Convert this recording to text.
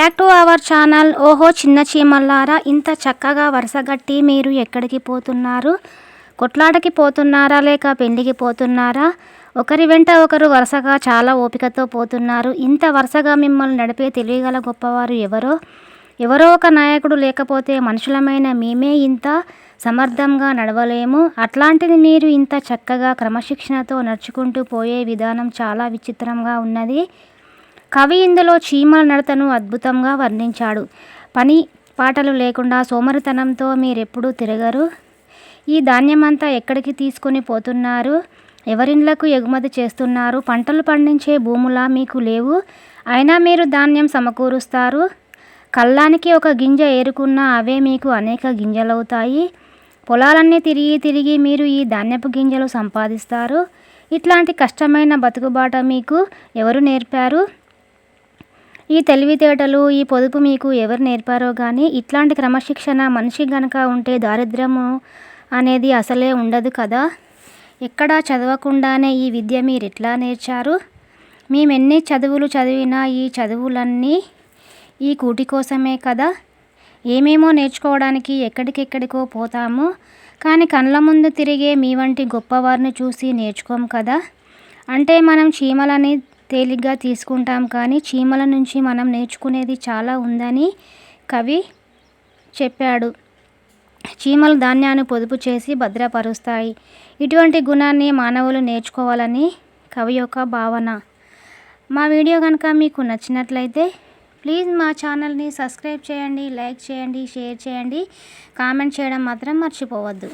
Back to our channel ఓహో చిన్న చీమల్లారా ఇంత చక్కగా వరుసగట్టి మీరు ఎక్కడికి పోతున్నారు? కొట్లాటకి పోతున్నారా లేక పెళ్ళికి పోతున్నారా? ఒకరి వెంట ఒకరు వరుసగా చాలా ఓపికతో పోతున్నారు. ఇంత వరుసగా మిమ్మల్ని నడిపే తెలియగల గొప్పవారు ఎవరో? ఎవరో ఒక నాయకుడు లేకపోతే మనుషులమైన మేమే ఇంత సమర్థంగా నడవలేము. అట్లాంటిది మీరు ఇంత చక్కగా క్రమశిక్షణతో నడుచుకుంటూ పోయే విధానం చాలా విచిత్రంగా ఉన్నది. కవి ఇందులో చీమల నడతను అద్భుతంగా వర్ణించాడు. పని పాటలు లేకుండా సోమరితనంతో మీరెప్పుడూ తిరగరు? ఈ ధాన్యమంతా ఎక్కడికి తీసుకొని పోతున్నారు? ఎవరిండ్లకు ఎగుమతి చేస్తున్నారు? పంటలు పండించే భూములా మీకు లేవు? అయినా మీరు ధాన్యం సమకూరుస్తారు? కళ్ళానికి ఒక గింజ ఏరుకున్నా అవే మీకు అనేక గింజలవుతాయి. పొలాలన్నీ తిరిగి తిరిగి మీరు ఈ ధాన్యపు గింజలు సంపాదిస్తారు. ఇట్లాంటి కష్టమైన బతుకుబాట మీకు ఎవరు నేర్పారు? ఈ తెలివితేటలు ఈ పొదుపు మీకు ఎవరు నేర్పారో కానీ ఇట్లాంటి క్రమశిక్షణ మనిషి గనక ఉంటే దారిద్ర్యము అనేది అసలే ఉండదు కదా. ఎక్కడా చదవకుండానే ఈ విద్య మీరు ఎట్లా నేర్చారు? మేమెన్ని చదువులు చదివినా ఈ చదువులన్నీ ఈ కూటి కోసమే కదా. ఏమేమో నేర్చుకోవడానికి ఎక్కడికెక్కడికో పోతాము కానీ కళ్ళ ముందు తిరిగే మీ వంటి గొప్పవారిని చూసి నేర్చుకోం కదా. అంటే మనం చీమలని తేలిగ్గా తీసుకుంటాం. కానీ చీమల నుంచి మనం నేర్చుకునేది చాలా ఉందని కవి చెప్పాడు. చీమలు ధాన్యాన్ని పొదుపు చేసి భద్రపరుస్తాయి. ఇటువంటి గుణాన్ని మానవులు నేర్చుకోవాలని కవి యొక్క భావన. మా వీడియో కనుక మీకు నచ్చినట్లయితే ప్లీజ్ మా ఛానల్ని సబ్స్క్రైబ్ చేయండి లైక్ చేయండి షేర్ చేయండి. కామెంట్ చేయడం మాత్రం మర్చిపోవద్దు.